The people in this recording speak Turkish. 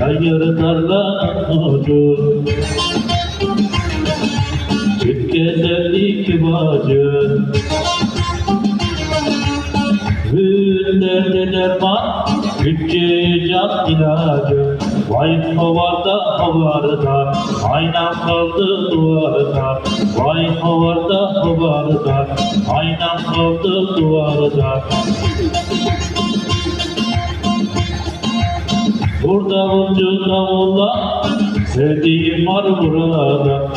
Yargılarla ocu Türkiye'den iki bacı. Hünlerde derman Bütçe cap ilacı. Vay havarda havarda Aynan kaldı duvarda. Vay havarda havarda Aynan kaldı duvarda. Burada bunca davulla, sevdiğim var burada